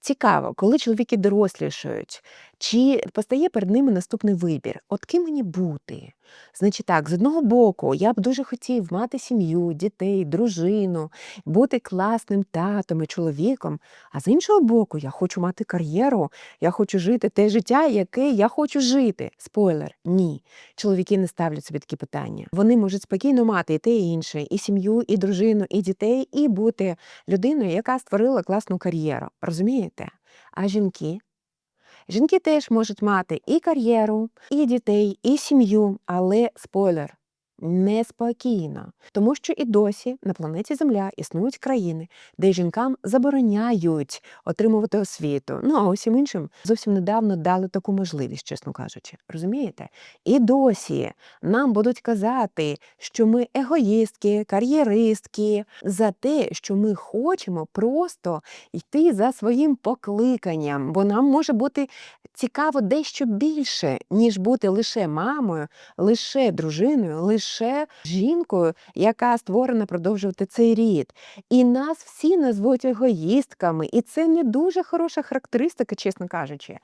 Цікаво, коли чоловіки дорослішають, чи постає перед ними наступний вибір: от ким мені бути? Значить так, з одного боку, я б дуже хотів мати сім'ю, дітей, дружину, бути класним татом і чоловіком. А з іншого боку, я хочу мати кар'єру, я хочу жити те життя, яке я хочу жити. Спойлер, ні. Чоловіки не ставлять собі такі питання. Вони можуть спокійно мати і те, і інше, і сім'ю, і дружину, і дітей, і бути людиною, яка створила класну кар'єру. Розумієте? А жінки? Жінки теж можуть мати і кар'єру, і дітей, і сім'ю, але спойлер. Неспокійно, тому що і досі на планеті Земля існують країни, де жінкам забороняють отримувати освіту. Ну а усім іншим зовсім недавно дали таку можливість, чесно кажучи. Розумієте? І досі нам будуть казати, що ми егоїстки, кар'єристки, за те, що ми хочемо просто йти за своїм покликанням, бо нам може бути цікаво дещо більше, ніж бути лише мамою, лише дружиною, лише жінкою, яка створена продовжувати цей рід. І нас всі назвуть егоїстками, і це не дуже хороша характеристика, чесно кажучи.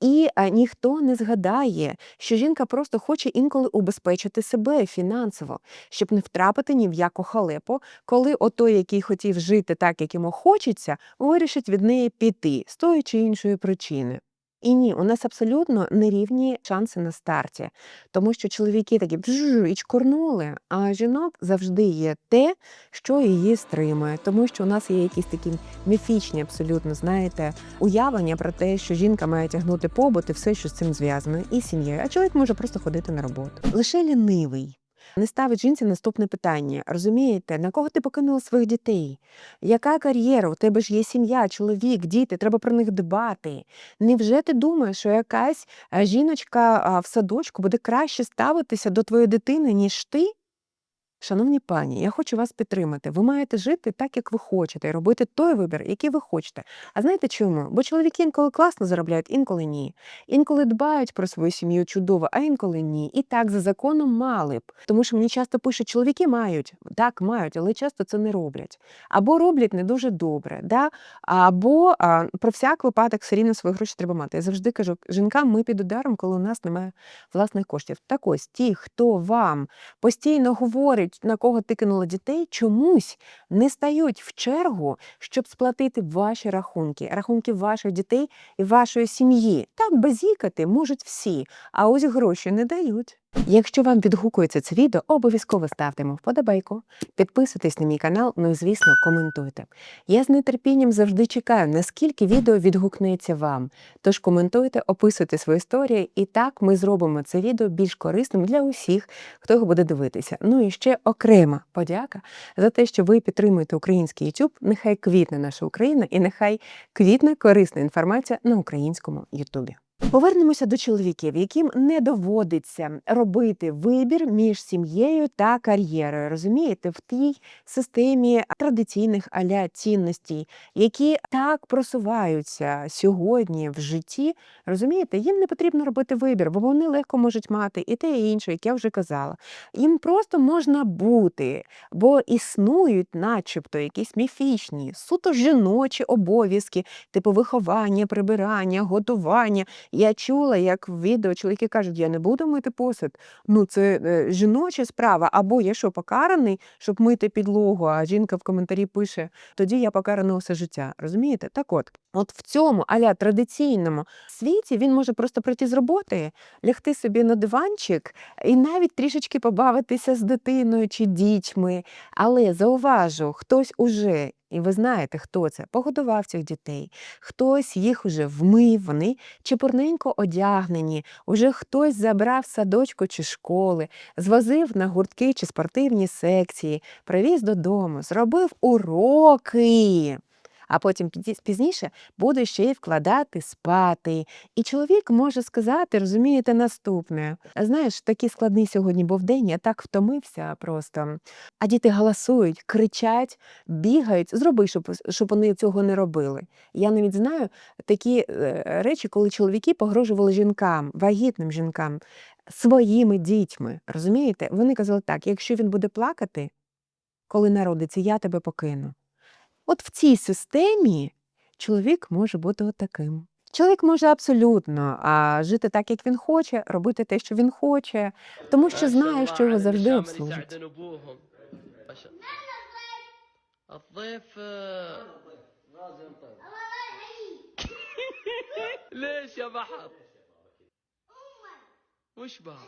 І ніхто не згадає, що жінка просто хоче інколи убезпечити себе фінансово, щоб не втрапити ні в яку халепу, коли отой, який хотів жити так, як йому хочеться, вирішить від неї піти з тої чи іншої причини. І ні, у нас абсолютно нерівні шанси на старті, тому що чоловіки такі бжж і чкурнули, а жінок завжди є те, що її стримує, тому що у нас є якісь такі міфічні, абсолютно знаєте, уявлення про те, що жінка має тягнути побут і все, що з цим зв'язано, і сім'єю, а чоловік може просто ходити на роботу. Лише лінивий. Не ставить жінці наступне питання. Розумієте, на кого ти покинула своїх дітей? Яка кар'єра? У тебе ж є сім'я, чоловік, діти, треба про них дбати. Невже ти думаєш, що якась жіночка в садочку буде краще ставитися до твоєї дитини, ніж ти? Шановні пані, я хочу вас підтримати. Ви маєте жити так, як ви хочете, і робити той вибір, який ви хочете. А знаєте чому? Бо чоловіки інколи класно заробляють, інколи ні. Інколи дбають про свою сім'ю чудово, а інколи ні. І так за законом мали б. Тому що мені часто пишуть, чоловіки мають, так мають, але часто це не роблять. Або роблять не дуже добре, да? або а, про всяк випадок все рівно свої гроші треба мати. Я завжди кажу, жінкам ми під ударом, коли у нас немає власних коштів. Так ось ті, хто вам постійно говорить, на кого ти кинула дітей, чомусь не стають в чергу, щоб сплатити ваші рахунки, рахунки ваших дітей і вашої сім'ї. Так базікати можуть всі, а ось гроші не дають. Якщо вам відгукується це відео, обов'язково ставте йому вподобайку, підписуйтесь на мій канал, ну і звісно, коментуйте. Я з нетерпінням завжди чекаю, наскільки відео відгукнеться вам. Тож коментуйте, описуйте свої історії, і так ми зробимо це відео більш корисним для усіх, хто його буде дивитися. Ну і ще окрема подяка за те, що ви підтримуєте український YouTube. Нехай квітне наша Україна і нехай квітне корисна інформація на українському Ютубі. Повернемося до чоловіків, яким не доводиться робити вибір між сім'єю та кар'єрою. Розумієте, в тій системі традиційних аля цінностей, які так просуваються сьогодні в житті. Розумієте, їм не потрібно робити вибір, бо вони легко можуть мати і те, і інше, як я вже казала. Їм просто можна бути, бо існують, начебто, якісь міфічні, суто жіночі обов'язки, типу виховання, прибирання, готування. Я чула, як в відео чоловіки кажуть, я не буду мити посуд. Ну, це е, жіноча справа. Або я що покараний, щоб мити підлогу, а жінка в коментарі пише, тоді я покарана усе життя. Розумієте? Так от, от в цьому аля традиційному світі він може просто прийти з роботи, лягти собі на диванчик і навіть трішечки побавитися з дитиною чи дітьми. Але зауважу, хтось уже. І ви знаєте, хто це погодував цих дітей, хтось їх уже вмив, вони чепурненько одягнені, уже хтось забрав садочку чи школи, звозив на гуртки чи спортивні секції, привіз додому, зробив уроки. А потім пізніше буде ще й вкладати спати. І чоловік може сказати, розумієте, наступне. Знаєш, такий складний сьогодні був день, я так втомився просто. А діти галасують, кричать, бігають. Зроби, щоб, щоб вони цього не робили. Я навіть знаю такі е, речі, коли чоловіки погрожували жінкам, вагітним жінкам, своїми дітьми. Розумієте? Вони казали так: якщо він буде плакати, коли народиться, я тебе покину. От в цій системі чоловік може бути отаким. Чоловік може абсолютно а, жити так, як він хоче, робити те, що він хоче, тому що ما شاء знає, الله що його على завжди الشام اللي обслужить. يساعدون ابوهم ما شاء الضيف آه، ليش يا بحر وش بها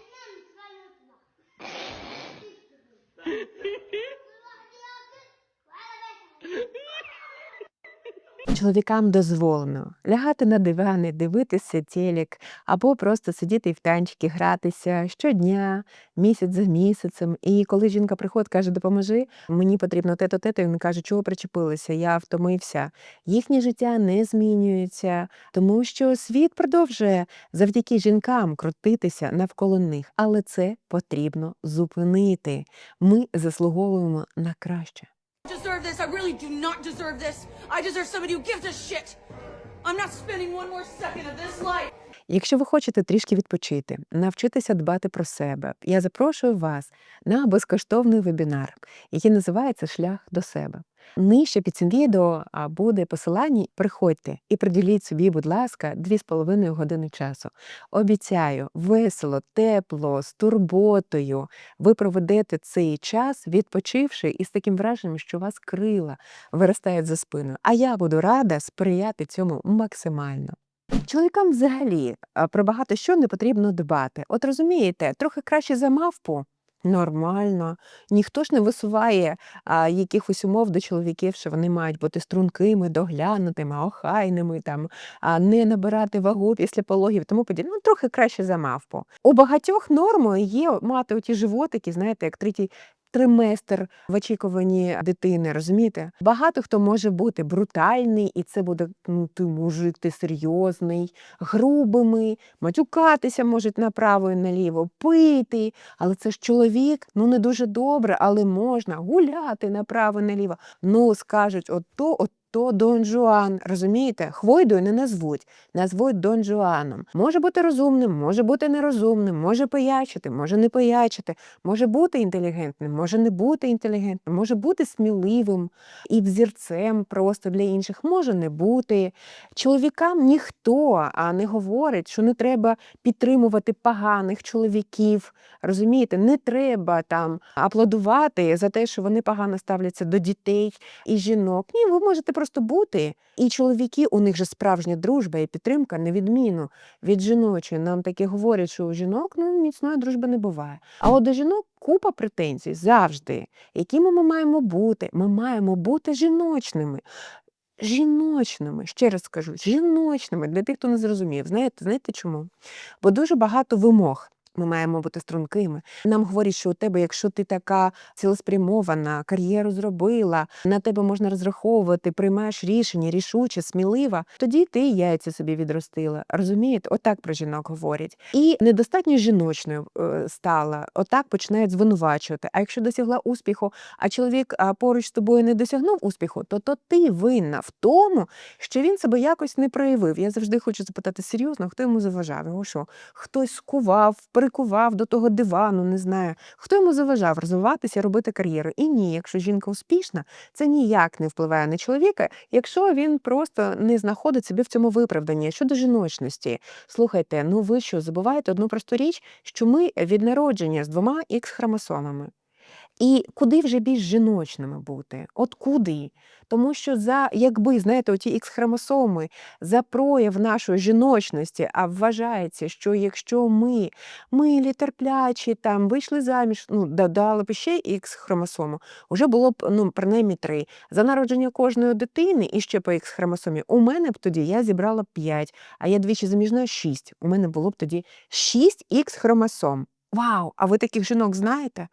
Чоловікам дозволено лягати на дивани, дивитися телек, або просто сидіти в танчики гратися щодня, місяць за місяцем. І коли жінка приходить, каже, допоможи, мені потрібно те-то, те-то, він каже, чого причепилися, я втомився. Їхнє життя не змінюється, тому що світ продовжує завдяки жінкам крутитися навколо них. Але це потрібно зупинити. Ми заслуговуємо на краще. Deserve this. I really do not deserve this. I deserve somebody who gives a shit. I'm not spending one more second of this life. Якщо ви хочете трішки відпочити, навчитися дбати про себе, я запрошую вас на безкоштовний вебінар, який називається Шлях до себе. Нижче під цим відео буде посилання. Приходьте і приділіть собі, будь ласка, 2,5 години часу. Обіцяю, весело, тепло, з турботою. Ви проведете цей час, відпочивши і з таким враженням, що у вас крила виростають за спиною. А я буду рада сприяти цьому максимально. Чоловікам взагалі про багато що не потрібно дбати. От розумієте, трохи краще за мавпу. Нормально. Ніхто ж не висуває а, якихось умов до чоловіків, що вони мають бути стрункими, доглянутими, охайними, там, а не набирати вагу після пологів, тому подібне. Ну, трохи краще за мавпу. У багатьох нормою є мати оті животики, знаєте, як третій триместр в очікуванні дитини, розумієте? Багато хто може бути брутальний, і це буде ну, ти мужик, ти серйозний, грубими, матюкатися можуть направо і наліво, пити. Але це ж чоловік, ну не дуже добре, але можна гуляти направо і наліво. Ну, скажуть, ото, ото Дон Жуан, розумієте? Хвойдою не назвуть, назвуть Дон Жуаном. Може бути розумним, може бути нерозумним, може пиячити, може не пиячити, може бути інтелігентним, може не бути інтелігентним, може бути сміливим і взірцем просто для інших, може не бути. Чоловікам ніхто не говорить, що не треба підтримувати поганих чоловіків. Розумієте, не треба там аплодувати за те, що вони погано ставляться до дітей і жінок. Ні, ви можете просто бути. І чоловіки, у них же справжня дружба і підтримка, на відміну від жіночої. Нам таке говорять, що у жінок ну, міцної дружби не буває. А от до жінок купа претензій завжди. Якими ми маємо бути? Ми маємо бути жіночними. Жіночними, ще раз скажу, жіночними для тих, хто не зрозумів. Знаєте, знаєте чому? Бо дуже багато вимог. Ми маємо бути стрункими. Нам говорять, що у тебе, якщо ти така цілеспрямована, кар'єру зробила, на тебе можна розраховувати, приймаєш рішення, рішуче, смілива, тоді ти яйця собі відростила. Розумієте? Отак про жінок говорять. І недостатньо жіночною е, стала, отак починають звинувачувати. А якщо досягла успіху, а чоловік поруч з тобою не досягнув успіху, то то ти винна в тому, що він себе якось не проявив. Я завжди хочу запитати серйозно, хто йому заважав? Його що? Хтось скував, прикував до того дивану, не знаю. Хто йому заважав розвиватися, робити кар'єру? І ні, якщо жінка успішна, це ніяк не впливає на чоловіка, якщо він просто не знаходить собі в цьому виправдання. Щодо жіночності, слухайте, ну ви що, забуваєте одну просту річ, що ми від народження з двома ікс хромосомами. І куди вже більш жіночними бути? От куди? Тому що за якби знаєте, оті ікс хромосоми за прояв нашої жіночності, а вважається, що якщо ми милі, терплячі, там вийшли заміж, ну додали б ще ікс хромосому, вже було б ну принаймні три. За народження кожної дитини і ще по ікс хромосомі, у мене б тоді я зібрала 5, а я двічі заміжна 6. У мене було б тоді 6 ікс хромосом. Вау! А ви таких жінок знаєте?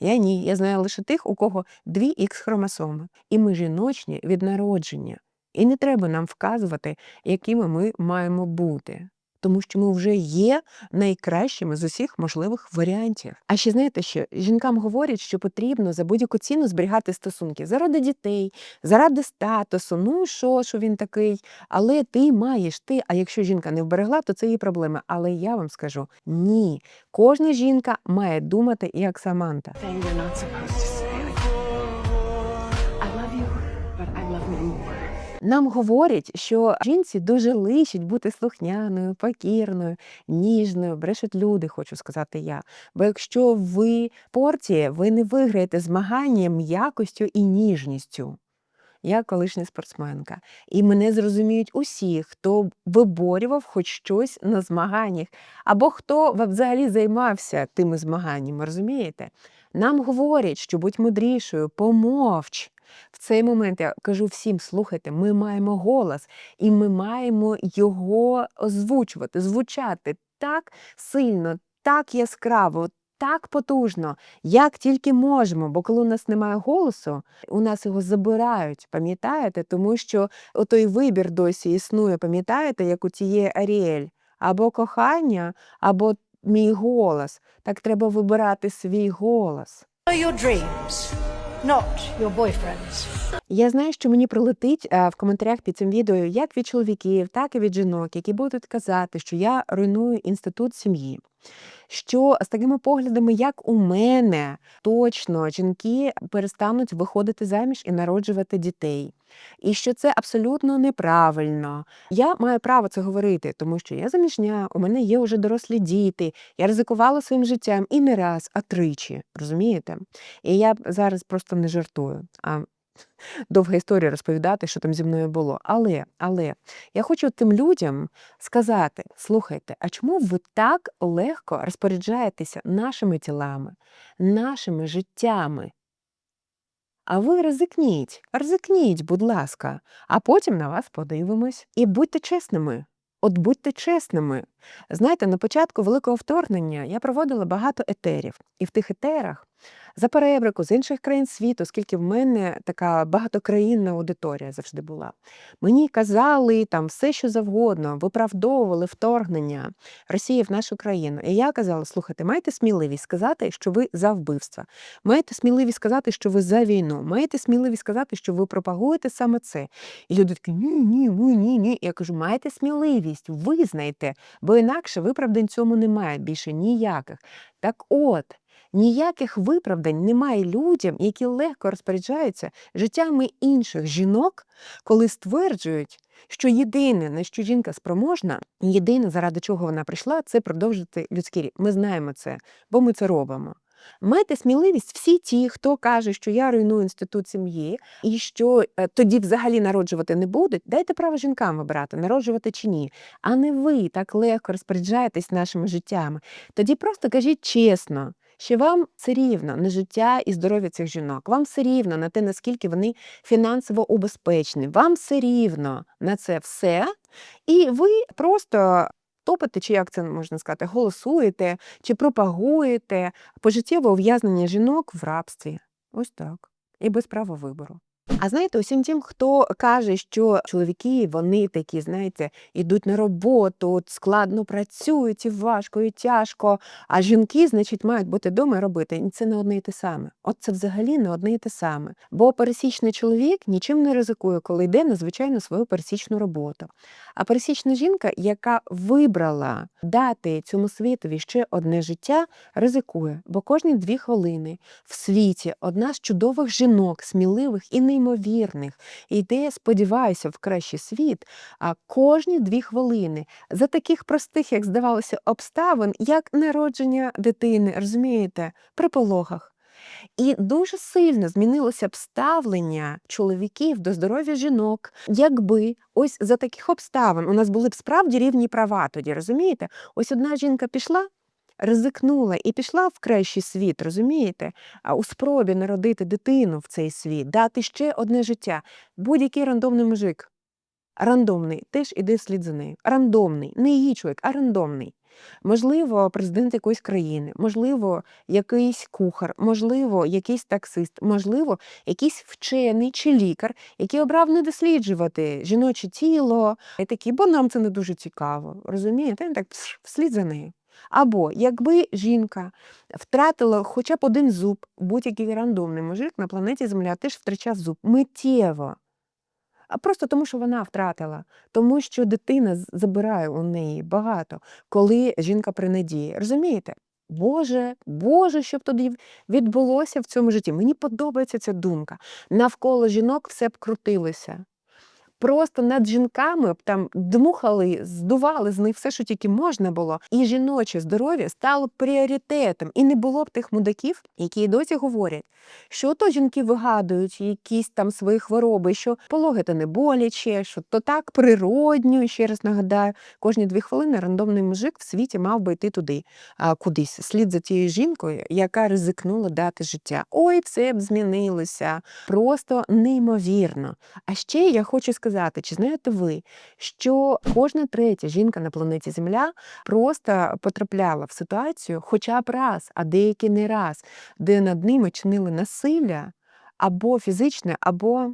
Я ні, я знаю лише тих, у кого дві ікс хромосоми. І ми жіночні від народження. І не треба нам вказувати, якими ми маємо бути. Тому що ми вже є найкращими з усіх можливих варіантів. А ще знаєте, що жінкам говорять, що потрібно за будь-яку ціну зберігати стосунки заради дітей, заради статусу. Ну що, що він такий? Але ти маєш ти. А якщо жінка не вберегла, то це її проблема. Але я вам скажу ні. Кожна жінка має думати як Саманта. I love you, but I love me more. Нам говорять, що жінці дуже личить бути слухняною, покірною, ніжною, брешуть люди, хочу сказати я. Бо якщо ви в порті, ви не виграєте змагання м'якостю і ніжністю. Я колишня спортсменка, і мене зрозуміють усі, хто виборював хоч щось на змаганнях, або хто взагалі займався тими змаганнями, розумієте? Нам говорять, що будь мудрішою, помовч. В цей момент я кажу всім: слухайте, ми маємо голос, і ми маємо його озвучувати, звучати так сильно, так яскраво, так потужно, як тільки можемо. Бо коли у нас немає голосу, у нас його забирають, пам'ятаєте? Тому що отой вибір досі існує, пам'ятаєте, як у тієї Аріель, або кохання, або мій голос. Так треба вибирати свій голос. Your dreams, not your boyfriend's. Я знаю, що мені прилетить е, в коментарях під цим відео як від чоловіків, так і від жінок, які будуть казати, що я руйную інститут сім'ї. Що з такими поглядами, як у мене, точно жінки перестануть виходити заміж і народжувати дітей. І що це абсолютно неправильно. Я маю право це говорити, тому що я заміжня, у мене є вже дорослі діти, я ризикувала своїм життям і не раз, а тричі. Розумієте? І я зараз просто не жартую. А довга історія розповідати, що там зі мною було. Але, але я хочу тим людям сказати: слухайте, а чому ви так легко розпоряджаєтеся нашими тілами, нашими життями? А ви ризикніть, ризикніть, будь ласка, а потім на вас подивимось. І будьте чесними. От будьте чесними. Знаєте, на початку великого вторгнення я проводила багато етерів, і в тих етерах за перебрику з інших країн світу, оскільки в мене така багатокраїнна аудиторія завжди була. Мені казали там все, що завгодно, виправдовували вторгнення Росії в нашу країну. І я казала: слухайте, маєте сміливість сказати, що ви за вбивства, маєте сміливість сказати, що ви за війну, маєте сміливість сказати, що ви пропагуєте саме це. І люди такі ні, ні, ні, ні, ні. Я кажу, маєте сміливість, визнайте, бо інакше виправдань цьому немає більше ніяких. Так от. Ніяких виправдань немає людям, які легко розпоряджаються життями інших жінок, коли стверджують, що єдине, на що жінка спроможна, єдине, заради чого вона прийшла, це продовжити людський рід. Ми знаємо це, бо ми це робимо. Майте сміливість всі ті, хто каже, що я руйную інститут сім'ї, і що е, тоді взагалі народжувати не будуть, дайте право жінкам вибирати, народжувати чи ні. А не ви так легко розпоряджаєтесь нашими життями. Тоді просто кажіть чесно, що вам все рівно на життя і здоров'я цих жінок, вам все рівно на те, наскільки вони фінансово убезпечені, вам все рівно на це все, і ви просто топите, чи як це можна сказати, голосуєте чи пропагуєте пожиттєве ув'язнення жінок в рабстві. Ось так. І без права вибору. А знаєте, усім тим, хто каже, що чоловіки вони такі, знаєте, йдуть на роботу, складно працюють і важко, і тяжко. А жінки, значить, мають бути вдома і робити. І Це не одне і те саме. От це взагалі не одне і те саме. Бо пересічний чоловік нічим не ризикує, коли йде на звичайну свою пересічну роботу. А пересічна жінка, яка вибрала дати цьому світові ще одне життя, ризикує, бо кожні дві хвилини в світі одна з чудових жінок, сміливих і неймовірних, йде, сподіваюся, в кращий світ. А кожні дві хвилини за таких простих, як здавалося, обставин, як народження дитини, розумієте, при пологах. І дуже сильно змінилося б ставлення чоловіків до здоров'я жінок, якби ось за таких обставин у нас були б справді рівні права тоді, розумієте? Ось одна жінка пішла, ризикнула і пішла в кращий світ, розумієте? А у спробі народити дитину в цей світ, дати ще одне життя. Будь-який рандомний мужик. Рандомний, теж іде слід за нею. Рандомний, не її чоловік, а рандомний. Можливо, президент якоїсь країни, можливо, якийсь кухар, можливо, якийсь таксист, можливо, якийсь вчений чи лікар, який обрав не досліджувати жіноче тіло, і такі, бо нам це не дуже цікаво. Розумієте? Так вслід за нею. Або якби жінка втратила хоча б один зуб, будь-який рандомний мужик на планеті Земля теж втрачав зуб миттєво. А просто тому, що вона втратила, тому що дитина забирає у неї багато, коли жінка при надії. Розумієте? Боже, Боже, що б тоді відбулося в цьому житті? Мені подобається ця думка. Навколо жінок все б крутилося. Просто над жінками там дмухали, здували з них все, що тільки можна було. І жіноче здоров'я стало пріоритетом. І не було б тих мудаків, які досі говорять, що то жінки вигадують якісь там свої хвороби, що пологи то не боляче, що то так природньо. Ще раз нагадаю, кожні дві хвилини рандомний мужик в світі мав би йти туди, а, кудись, слід за тією жінкою, яка ризикнула дати життя. Ой, все б змінилося. Просто неймовірно. А ще я хочу сказати, чи знаєте ви, що кожна третя жінка на планеті Земля просто потрапляла в ситуацію хоча б раз, а деякі не раз, де над ними чинили насилля або фізичне, або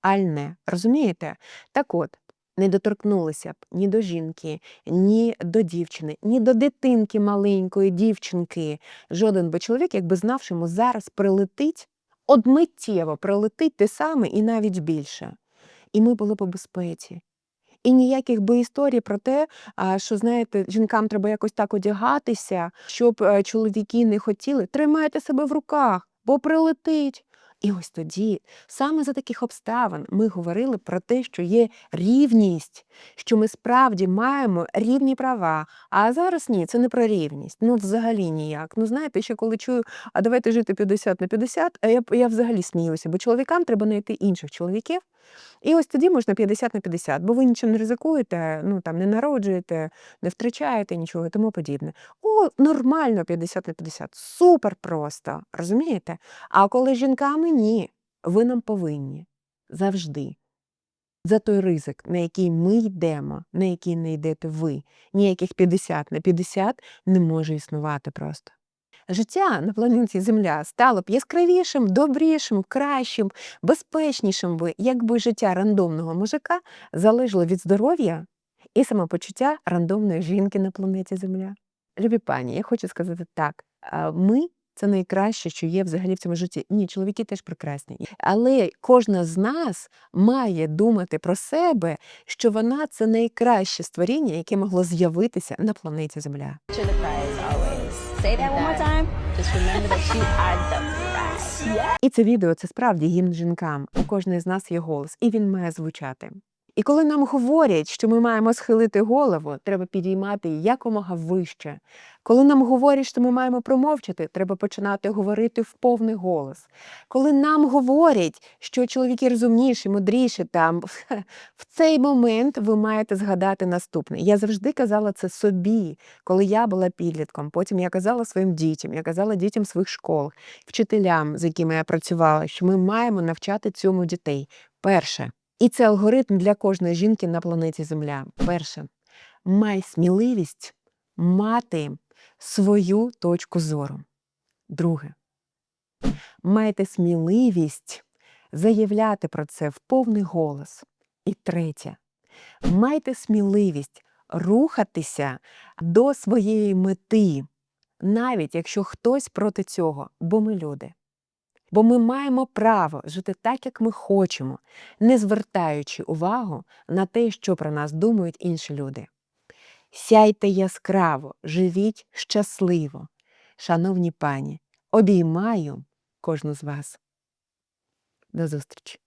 альне. Розумієте? Так от. Не доторкнулися б ні до жінки, ні до дівчини, ні до дитинки маленької дівчинки. Жоден би чоловік, якби знав, що йому зараз прилетить, от миттєво прилетить те саме і навіть більше. І ми були б у безпеці. І ніяких би історій про те, що знаєте, жінкам треба якось так одягатися, щоб е, чоловіки не хотіли. Тримайте себе в руках, бо прилетить. І ось тоді, саме за таких обставин, ми говорили про те, що є рівність, що ми справді маємо рівні права. А зараз ні, це не про рівність. Ну, взагалі ніяк. Ну, знаєте, ще коли чую, а давайте жити 50 на 50, а я, я взагалі сміюся, бо чоловікам треба знайти інших чоловіків. І ось тоді можна 50 на 50, бо ви нічим не ризикуєте, ну там не народжуєте, не втрачаєте нічого і тому подібне. О, нормально 50 на 50, супер просто, розумієте? А коли жінками ні, ви нам повинні завжди. За той ризик, на який ми йдемо, на який не йдете ви, ніяких 50 на 50 не може існувати просто. Життя на планеті Земля стало б яскравішим, добрішим, кращим, безпечнішим би, якби життя рандомного мужика залежало від здоров'я і самопочуття рандомної жінки на планеті Земля. Любі пані, я хочу сказати так: ми це найкраще, що є взагалі в цьому житті. Ні, чоловіки теж прекрасні. Але кожна з нас має думати про себе, що вона це найкраще створіння, яке могло з'явитися на планеті Земля. Say that one more time. Just remember that you are the prize. І це відео це справді гімн жінкам. У кожної з нас є голос, і він має звучати. І коли нам говорять, що ми маємо схилити голову, треба підіймати якомога вище. Коли нам говорять, що ми маємо промовчати, треба починати говорити в повний голос. Коли нам говорять, що чоловіки розумніші, мудріші, там в цей момент ви маєте згадати наступне. Я завжди казала це собі, коли я була підлітком. Потім я казала своїм дітям, я казала дітям своїх школ, вчителям, з якими я працювала, що ми маємо навчати цьому дітей. Перше, і це алгоритм для кожної жінки на планеті Земля. Перше, май сміливість мати свою точку зору. Друге, майте сміливість заявляти про це в повний голос. І третє, майте сміливість рухатися до своєї мети, навіть якщо хтось проти цього, бо ми люди. Бо ми маємо право жити так, як ми хочемо, не звертаючи увагу на те, що про нас думають інші люди. Сяйте яскраво, живіть щасливо. Шановні пані, обіймаю кожну з вас. До зустрічі!